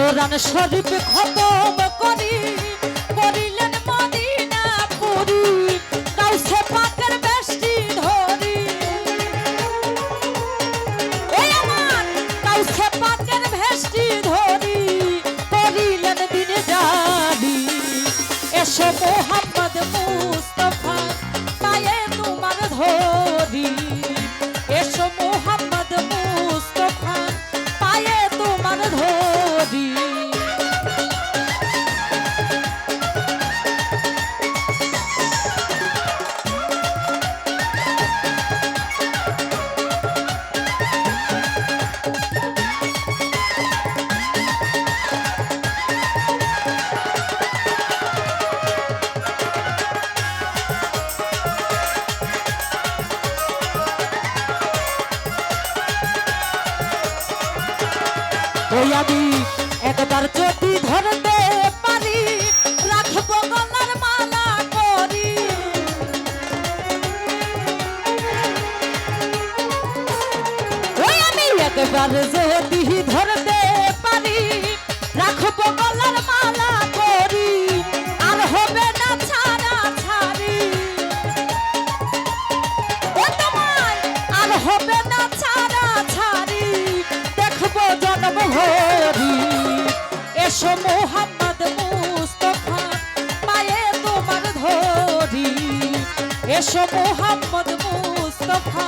কোরআন শরীফ খতম করি, করিলেন মদিনা পুরি কাউসে পাকের বেশটি ধরি। ওই আমার কাউসে পাকের ভেষ্টি ধরি, করিলেন দিনে ওই আমি একবার যদি ধরতে পারি, রাখব গলার মালা করি। ওই আমি একবার যদি ধরতে এসো মোহাম্মদ মুস্তফা পায়ে তোমার ধরি। এসো মোহাম্মদ মুস্তফা